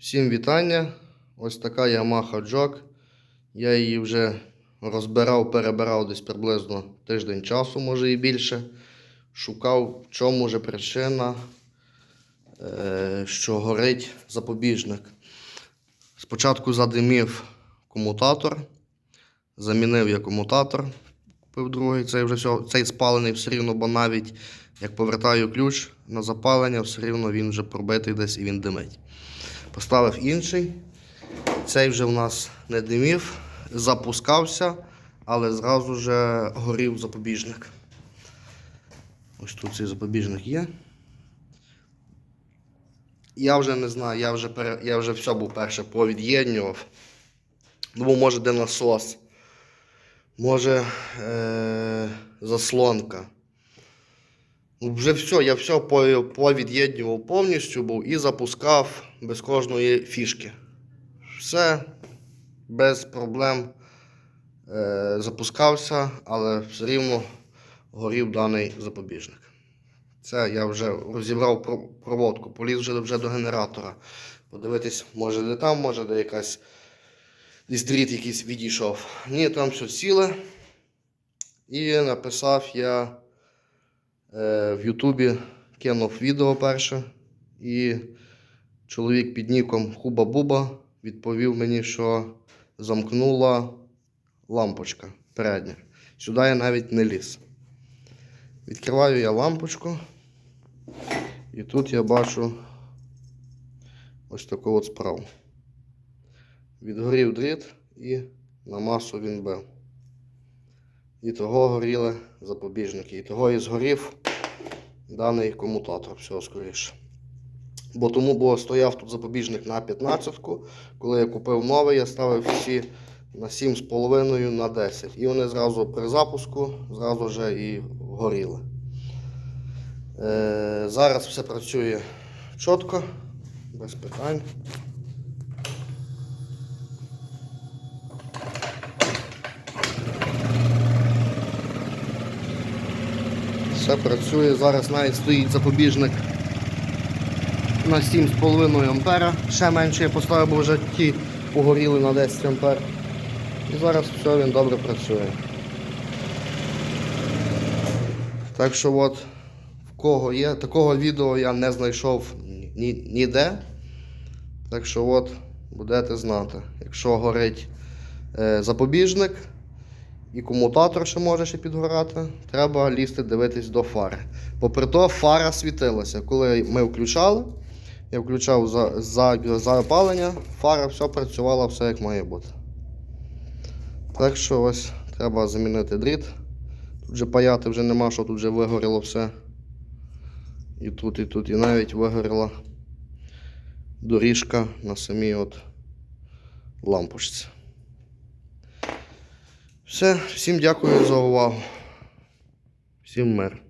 Всім вітання. Ось така Yamaha Jog. Я її вже розбирав, перебирав десь приблизно тиждень часу, може і більше. Шукав, в чому же причина, е, що горить запобіжник. Спочатку задимів комутатор, замінив я комутатор, купив другий, цей вже все, цей спалений все рівно, бо навіть як повертаю ключ на запалення, все рівно він вже пробитий десь і він димить. Поставив інший. Цей вже в нас не димів, запускався, але зразу же горів запобіжник. Ось тут цей запобіжник є. Я вже не знаю, я вже, пере... я вже все був перше повід'єднював. Думав, може, де насос, може е... заслонка. Вже все, я все повід'єднював повністю був і запускав без кожної фішки. Все без проблем е, запускався, але все рівно горів даний запобіжник. Це я вже розібрав проводку, поліз вже, вже до генератора. Подивитись, може де там, може де якась десь дріт якийсь відійшов. Ні, там все ціле. І написав я в Ютубі кинув відео перше. І чоловік під ніком Хуба Буба відповів мені, що замкнула лампочка передня. Сюди я навіть не ліз. Відкриваю я лампочку. І тут я бачу ось таку от справу. Відгорів дріт і на масу він бив. І того горіли запобіжники. І того і згорів даний комутатор, всього скоріше. Бо тому було стояв тут запобіжник на 15-ку. Коли я купив новий, я ставив всі на 7,5 на 10. І вони зразу при запуску зразу вже і горіли. Е, зараз все працює чітко, без питань. Все працює. Зараз навіть стоїть запобіжник на 7,5 ампера. Ще менше я поставив, бо вже ті погоріли на 10 ампер. І зараз все він добре працює. Так що от в кого є, такого відео я не знайшов ні, ніде. Так що от будете знати, якщо горить е, запобіжник і комутатор ще може ще підгорати, треба лізти дивитись до фари. Попри то, фара світилася. Коли ми включали, я включав за, за, запалення, фара все працювала, все як має бути. Так що ось треба замінити дріт. Тут вже паяти вже нема, що тут вже вигоріло все. І тут, і тут, і навіть вигоріла доріжка на самій от лампочці. Все, всім дякую за увагу. Всім мир.